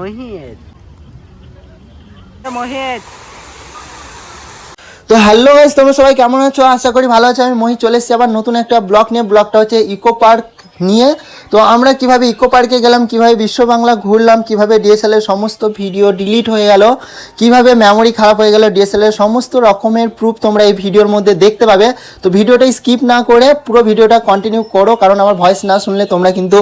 মোহিত। মহিত। তো hello guys তোমরা সবাই কেমন আছো? আশা করি ভালো আছো। আমি মহি চলে এসেছি আবার নতুন একটা ব্লগ নিয়ে। ব্লগটা হচ্ছে ইকো পার্ক। নিয়ে। তো আমরা কীভাবে ইকো পার্কে গেলাম, কীভাবে বিশ্ব বাংলা ঘুরলাম, কীভাবে ডিএসএল এর সমস্ত ভিডিও ডিলিট হয়ে গেল, কীভাবে মেমোরি খারাপ হয়ে গেল ডিএসএল এর সমস্ত রকমের প্রুফ তোমরা এই ভিডিওর মধ্যে দেখতে পাবে। তো ভিডিওটা স্কিপ না করে পুরো ভিডিওটা কন্টিনিউ করো, কারণ আমার ভয়েস না শুনলে তোমরা কিন্তু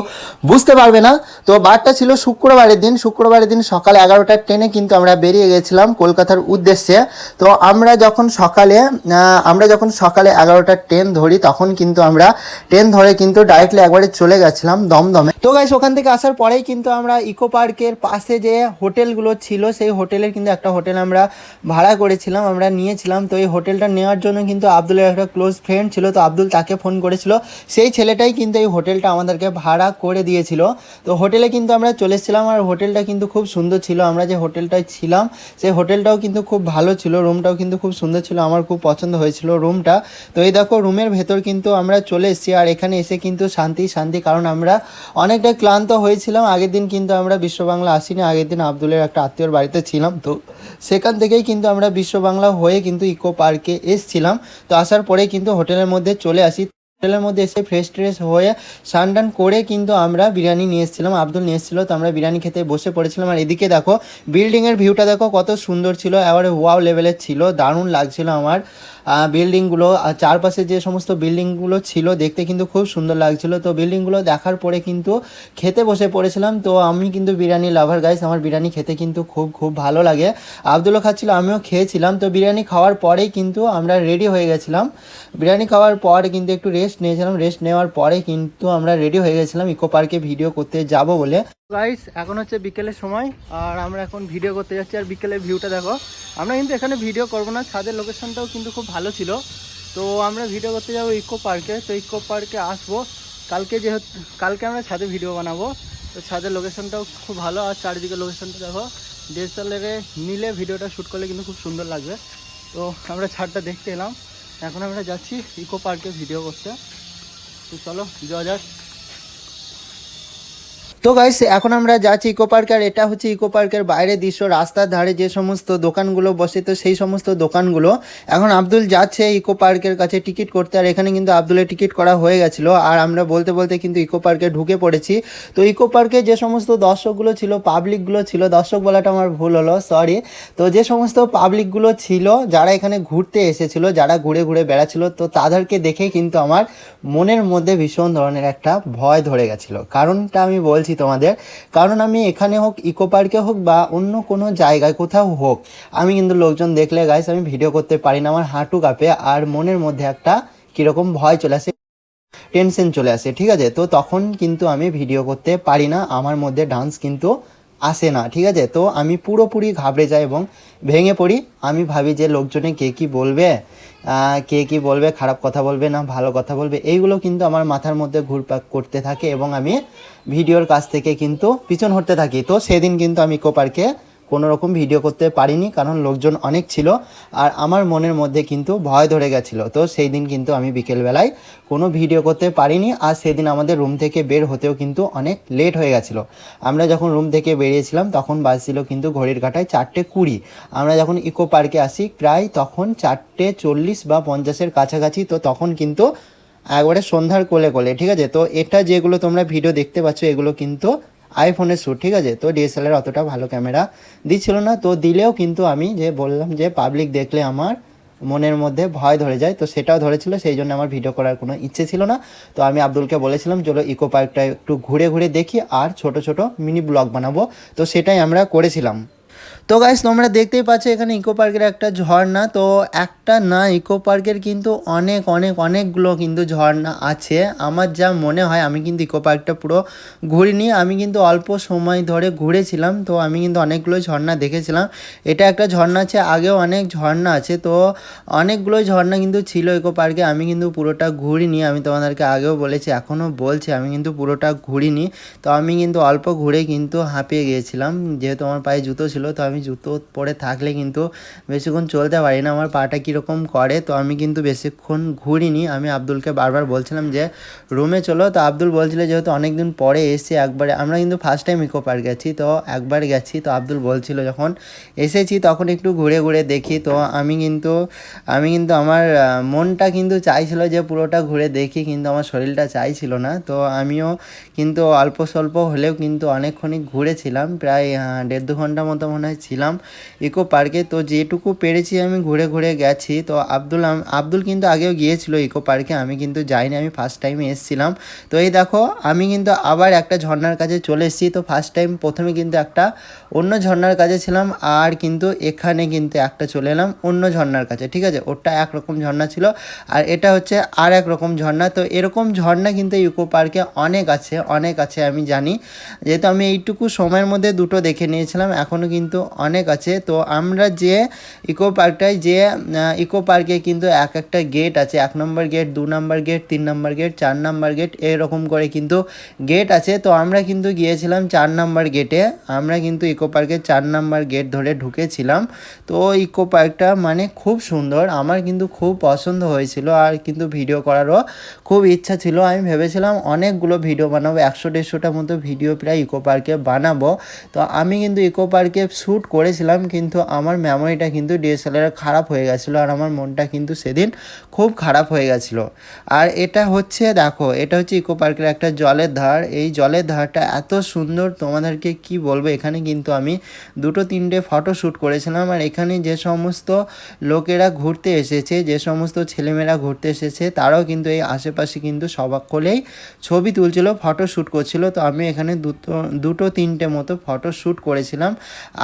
বুঝতে পারবে না। তো বারটা ছিল শুক্রবারের দিন শুক্রবারের দিন সকাল এগারোটার ট্রেনে কিন্তু আমরা বেরিয়ে গেছিলাম কলকাতার উদ্দেশ্যে। তো আমরা যখন সকালে আমরা যখন সকালে এগারোটার ট্রেন ধরি, তখন কিন্তু আমরা ট্রেন ধরে কিন্তু ডাইরেক্টলি একবারে চলে গেছিলাম দমদমে। তো গাইস ওখান থেকে আসার পরেই কিন্তু আমরা ইকো পার্কের পাশে যে হোটেলগুলো ছিল, সেই হোটেলের কিন্তু একটা হোটেল আমরা ভাড়া করেছিলাম, আমরা নিয়েছিলাম। তো এই হোটেলটা নেওয়ার জন্য কিন্তু আব্দুলের একটা ক্লোজ ফ্রেন্ড ছিল, তো আব্দুল তাকে ফোন করেছিল। সেই ছেলেটাই কিন্তু এই হোটেলটা আমাদেরকে ভাড়া করে দিয়েছিল। তো হোটেলে কিন্তু আমরা চলে এসেছিলাম, আর হোটেলটা কিন্তু খুব সুন্দর ছিল। আমরা যে হোটেলটায় ছিলাম, সেই হোটেলটাও কিন্তু খুব ভালো ছিল, রুমটাও কিন্তু খুব সুন্দর ছিল, আমার খুব পছন্দ হয়েছিল রুমটা। তো এই দেখো, রুমের ভেতর কিন্তু আমরা চলে এসেছি, আর এখানে এসে কিন্তু শান্তি শান্তি, কারণ আমরা অনেকটা ক্লান্ত হয়েছিলাম। আগের দিন কিন্তু আমরা বিশ্ববাংলা আসিনি, আগের দিন আবদুলের একটা আত্মীয়র বাড়িতে ছিলাম। তো সেখান থেকেই কিন্তু আমরা বিশ্ববাংলা হয়ে কিন্তু ইকো পার্কে এসছিলাম। তো আসার পরে কিন্তু হোটেলের মধ্যে চলে আসি। হোটেলের মধ্যে এসে ফ্রেশ ট্রেশ হয়ে স্নান টান করে কিন্তু আমরা বিরিয়ানি নিয়ে এসেছিলাম। আব্দুল নিয়ে এসেছিল, তো আমরা বিরিয়ানি খেতে বসে পড়েছিলাম। আর এদিকে দেখো বিল্ডিংয়ের ভিউটা দেখো, কত সুন্দর ছিল। এবারে ওয়াও লেভেলের ছিল, দারুণ লাগছিল আমার। বিল্ডিংগুলো আর চারপাশে যে সমস্ত বিল্ডিংগুলো ছিল দেখতে কিন্তু খুব সুন্দর লাগছিল। তো বিল্ডিংগুলো দেখার পরে কিন্তু খেতে বসে পড়েছিলাম। তো আমি কিন্তু বিরিয়ানি লাভার গাইস আমার বিরিয়ানি খেতে কিন্তু খুব খুব ভালো লাগে। আবদুল্লা খাচ্ছিল, আমিও খেয়েছিলাম। তো বিরিয়ানি খাওয়ার পরেই কিন্তু আমরা রেডি হয়ে গেছিলাম। বিরিয়ানি খাওয়ার পর কিন্তু একটু রেস্ট নিয়েছিলাম। রেস্ট নেওয়ার পরে কিন্তু আমরা রেডি হয়ে গেছিলাম ইকো পার্কে ভিডিও করতে যাব বলে। গাইস এখন হচ্ছে বিকেলের সময়, আর আমরা এখন ভিডিও করতে যাচ্ছি, আর বিকেলের ভিউটা দেখো। আমরা কিন্তু এখানে ভিডিও করব না, ছাদের লোকেশনটাও কিন্তু খুব ভালো ছিল। তো আমরা ভিডিও করতে যাব ইকো পার্কে তো ইকো পার্কে আসব। কালকে যেহেতু, কালকে আমরা ছাদে ভিডিও বানাবো। তো ছাদের লোকেশনটাও খুব ভালো, আর চারিদিকে লোকেশনটা দেখো। ডিএসএলআরে নিলে ভিডিওটা শ্যুট করলে কিন্তু খুব সুন্দর লাগবে। তো আমরা ছাদটা দেখতে এলাম। এখন আমরা যাচ্ছি ইকো পার্কে ভিডিও করতে। তো চলো, যাওয়া যাক। তো গাইস এখন আমরা যাচ্ছি ইকো পার্ক আর এটা হচ্ছে ইকো পার্কের বাইরের দৃশ্য। রাস্তার ধারে যে সমস্ত দোকানগুলো বসে, তো সেই সমস্ত দোকানগুলো এখন আব্দুল যাচ্ছে ইকো পার্কের কাছে টিকিট করতে, আর এখানে কিন্তু আব্দুলের টিকিট করা হয়ে গেছিল। আর আমরা বলতে বলতে কিন্তু ইকো পার্কে ঢুকে পড়েছি। তো ইকো পার্কে যে সমস্ত দর্শকগুলো ছিল পাবলিকগুলো ছিল, দর্শক বলাটা আমার ভুল হলো সরি তো যে সমস্ত পাবলিকগুলো ছিল, যারা এখানে ঘুরতে এসেছিল, যারা ঘুরে ঘুরে বেড়াচ্ছিল, তো তাদেরকে দেখে কিন্তু আমার মনের মধ্যে ভীষণ ধরনের একটা ভয় ধরে গেছিল। কারণটা আমি বলছি তোমাদের। কারণ আমি এখানে হোক ইকো পার্কে হোক বা অন্য কোনো জায়গায় কোথাও হোক, আমি কিন্তু লোকজন দেখলে গাইস আমি ভিডিও করতে পারি না, আমার হাঁটু কাঁপে আর মনের মধ্যে একটা কীরকম ভয় চলে আসে টেনশন চলে আসে, ঠিক আছে? তো তখন কিন্তু আমি ভিডিও করতে পারি না, আমার মধ্যে ডান্স কিন্তু আসে না, ঠিক আছে? তো আমি পুরোপুরি ঘাবড়ে যাই এবং ভেঙে পড়ি। আমি ভাবি যে লোকজনে কে কী বলবে কে কী বলবে, খারাপ কথা বলবে না, ভালো কথা বলবে, এইগুলো কিন্তু আমার মাথার মধ্যে ঘুরপাক করতে থাকে এবং আমি ভিডিওর কাছ থেকে কিন্তু পিছন হটতে থাকি। তো সেদিন কিন্তু আমি ইকো পার্কে কোনো রকম ভিডিও করতে পারিনি, কারণ লোকজন অনেক ছিল আর আমার মনের মধ্যে কিন্তু ভয় ধরে গেছিল। তো সেই দিন কিন্তু আমি বিকেলবেলায় কোনো ভিডিও করতে পারিনি আর সেদিন আমাদের রুম থেকে বের হতেও কিন্তু অনেক লেট হয়ে গেছিল। আমরা যখন রুম থেকে বেরিয়েছিলাম, তখন বাজছিল কিন্তু ঘড়ির কাঁটায় চারটে কুড়ি। আমরা যখন ইকো পার্কে আসি, প্রায় তখন চারটে চল্লিশ বা পঞ্চাশের কাছাকাছি, তো তখন কিন্তু একবারে সন্ধ্যার কোলে কোলে, ঠিক আছে? তো এটা যেগুলো তোমরা ভিডিও দেখতে পাচ্ছ, এগুলো কিন্তু আইফোনের শ্যুট ঠিক আছে? তো ডিএসএলআর অতটা ভালো ক্যামেরা দিচ্ছিল না। তো দিলেও কিন্তু আমি যে বললাম যে পাবলিক দেখলে আমার মনের মধ্যে ভয় ধরে যায়, তো সেটাও ধরেছিল। সেই জন্য আমার ভিডিও করার কোনো ইচ্ছে ছিল না। তো আমি আব্দুলকে বলেছিলাম, চলো ইকো পার্কটা একটু ঘুরে ঘুরে দেখি, আর ছোট ছোট মিনি ব্লগ বানাবো। তো সেটাই আমরা করেছিলাম। তো গাইস তোমরা দেখতেই পাচ্ছ এখানে ইকো পার্কের একটা ঝর্ণা। তো একটা না ইকো পার্কের কিন্তু অনেক অনেক, অনেকগুলো কিন্তু ঝর্ণা আছে। আমার যা মনে হয়, আমি কিন্তু ইকো পার্কটা পুরো ঘুরিনি। আমি কিন্তু অল্প সময় ধরে ঘুরেছিলাম, তো আমি কিন্তু অনেকগুলো ঝর্ণা দেখেছিলাম। এটা একটা ঝর্ণা আছে, আগেও অনেক ঝর্ণা আছে। তো অনেকগুলো ঝর্ণা কিন্তু ছিল ইকো পার্কে আমি কিন্তু পুরোটা ঘুরিনি। আমি তোমাদেরকে আগেও বলেছি, এখনও বলছি, আমি কিন্তু পুরোটা ঘুরিনি। তো আমি কিন্তু অল্প ঘুরে কিন্তু হাঁপিয়ে গিয়েছিলাম। যেহেতু আমার পায়ে জুতো ছিল তো আমি জুতো পরে থাকলে কিন্তু বেশিক্ষণ চলতে পারি না, আমার পাটা কীরকম করে, তো আমি কিন্তু বেশিক্ষণ ঘুরিনি। আমি আব্দুলকে বারবার বলছিলাম যে, রুমে চলো। তো আব্দুল বলছিল যেহেতু অনেক দিন পরে এসে একবারে, আমরা কিন্তু ফার্স্ট টাইম ইকো পার্ক গেছি, তো একবার গেছি, তো আব্দুল বলছিল যখন এসেছি তখন একটু ঘুরে ঘুরে দেখি, তো আমি কিন্তু আমি কিন্তু আমার মনটা কিন্তু চাইছিল যে পুরোটা ঘুরে দেখি, কিন্তু আমার শরীরটা চাইছিল না, তো আমিও কিন্তু অল্প স্বল্প হলেও কিন্তু অনেকক্ষণই ঘুরেছিলাম, প্রায় দেড় দু ঘণ্টা মতো মনে হয় ছিলাম। ইকো পার্কে, তো যেটুকু পেরেছি আমি ঘুরে ঘুরে গেছি। তো আব্দুল আব্দুল কিন্তু আগেও গিয়েছিল ইকো পার্কে, আমি কিন্তু যাইনি, আমি ফার্স্ট টাইমে এসেছিলাম। তো এই দেখো, আমি কিন্তু আবার একটা ঝর্নার কাছে চলে এসেছি। তো ফার্স্ট টাইম প্রথমে কিন্তু একটা অন্য ঝর্নার কাছে ছিলাম, আর কিন্তু এখানে কিন্তু একটা চলে এলাম অন্য ঝর্ণার কাছে ঠিক আছে? ওটা একরকম ঝর্ণা ছিল, আর এটা হচ্ছে আর এক রকম ঝর্ণা। তো এরকম ঝর্ণা কিন্তু ইকো পার্কে অনেক আছে অনেক আছে আমি জানি। যেহেতু আমি এইটুকু সময়ের মধ্যে দুটো দেখে নিয়েছিলাম এখনও কিন্তু অনেক আছে। তো আমরা যে ইকো পার্কটায় যে ইকো পার্কে কিন্তু এক একটা গেট আছে। এক নম্বর গেট, দু নম্বর গেট, তিন নম্বর গেট, চার নম্বর গেট, এরকম করে কিন্তু গেট আছে। তো আমরা কিন্তু গিয়েছিলাম চার নম্বর গেটে। আমরা কিন্তু ইকো পার্কের চার নম্বর গেট ধরে ঢুকেছিলাম। তো ইকো পার্কটা মানে খুব সুন্দর। আমার কিন্তু খুব পছন্দ হয়েছিল আর কিন্তু ভিডিও করারও খুব ইচ্ছা ছিল। আমি ভেবেছিলাম অনেকগুলো ভিডিও বানাবো। একশো দেড়শোটা মতো ভিডিও প্রায় ইকো পার্কে বানাবো। তো আমি কিন্তু ইকো পার্কে শ্যুট করেছিলাম, কিন্তু আমার মেমোরিটা কিন্তু ডিএসএলআর খারাপ হয়ে গেছিল আর আমার মনটা কিন্তু সেদিন খুব খারাপ হয়ে গেছিল। আর এটা হচ্ছে, দেখো, এটা হচ্ছে ইকো পার্কের একটা জলের ধার। এই জলের ধারটা এত সুন্দর, তোমাদেরকে কি বলব? এখানে কিন্তু আমি দুটো তিনটে ফটো শ্যুট করেছিলাম আর এখানে যে সমস্ত লোকেরা ঘুরতে এসেছে, যে সমস্ত ছেলেমেয়েরা ঘুরতে এসেছে, তারাও কিন্তু এই আশেপাশে কিন্তু সবাকলেই ছবি তুলছিল ফটো শ্যুট করছিল। তো আমি এখানে দুটো দুটো তিনটে মতো ফটো শ্যুট করেছিলাম।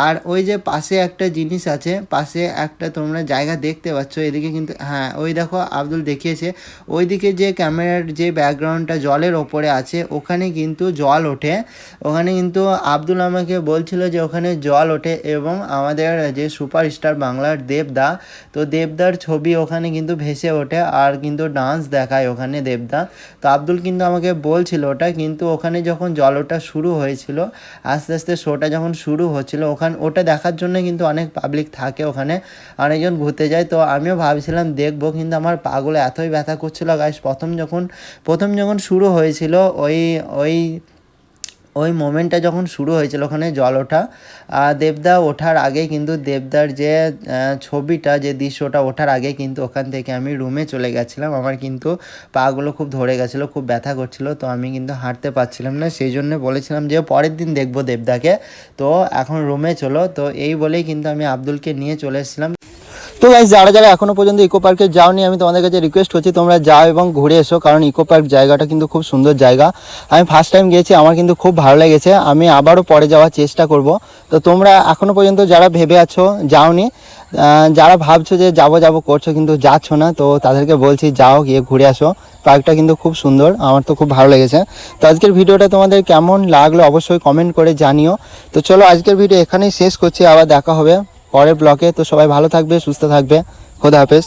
আর ওই যে পাশে একটা জিনিস আছে, পাশে একটা তোমরা জায়গা দেখতে পাচ্ছ, এদিকে কিন্তু হ্যাঁ ওই দেখো আব্দুল দেখিয়েছে, ওইদিকে যে ক্যামেরার যে ব্যাকগ্রাউন্ডটা জলের ওপরে আছে, ওখানে কিন্তু জল ওঠে। ওখানে কিন্তু আব্দুল আমাকে বলছিল যে ওখানে জল ওঠে এবং আমাদের যে সুপারস্টার বাংলার দেবদা, তো দেবদার ছবি ওখানে কিন্তু ভেসে ওঠে আর কিন্তু ডান্স দেখায় ওখানে দেবদা। তো আব্দুল কিন্তু আমাকে বলছিল ওটা, কিন্তু ওখানে যখন জল ওঠা শুরু হয়েছিল, আস্তে আস্তে শোটা যখন শুরু হচ্ছিল, ওখানে ওটা দেখার জন্য কিন্তু অনেক পাবলিক থাকে ওখানে। অনেকজন ঘুরতে যায়। তো আমিও ভাবছিলাম দেখব, কিন্তু আমার পাগুলো এতই ব্যথা করছিল গাছ প্রথম যখন প্রথম যখন শুরু হয়েছিল, ওই ওই ওই মোমেন্টটা যখন শুরু হয়েছিল ওখানে জল ওঠা দেবদা ওঠার আগে কিন্তু দেবদার যে ছবিটা, যে দৃশ্যটা ওঠার আগে কিন্তু ওখান থেকে আমি রুমে চলে গেছিলাম। আমার কিন্তু পাগুলো খুব ধরে গেছিল, খুব ব্যথা করছিল, তো আমি কিন্তু হাঁটতে পারছিলাম না। সেই জন্য বলেছিলাম যে, পরের দিন দেখব দেবদাকে। তো এখন রুমে চলো। তো এই বলেই কিন্তু আমি আব্দুলকে নিয়ে চলে এসেছিলাম। তো গাইজ যারা যারা এখনও পর্যন্ত ইকো পার্কে যাওনি, আমি তোমাদের কাছে রিকোয়েস্ট করছি তোমরা যাও এবং ঘুরে এসো, কারণ ইকো পার্ক জায়গাটা কিন্তু খুব সুন্দর জায়গা। আমি ফার্স্ট টাইম গিয়েছি, আমার কিন্তু খুব ভালো লেগেছে। আমি আবারও পরে যাওয়ার চেষ্টা করব। তো তোমরা এখনও পর্যন্ত যারা ভেবে আছো, যাওনি যারা ভাবছ যে যাব যাব, করছ, কিন্তু যাচ্ছ না, তো তাদেরকে বলছি যাও, গিয়ে ঘুরে আসো। পার্কটা কিন্তু খুব সুন্দর, আমার তো খুব ভালো লেগেছে। তো আজকের ভিডিওটা তোমাদের কেমন লাগল, অবশ্যই কমেন্ট করে জানিও। তো চলো আজকের ভিডিও এখানেই শেষ করছি, আবার দেখা হবে। পরের ব্লকে তো সবাই ভালো থাকবে সুস্থ থাকবে। খোদা হাফেজ।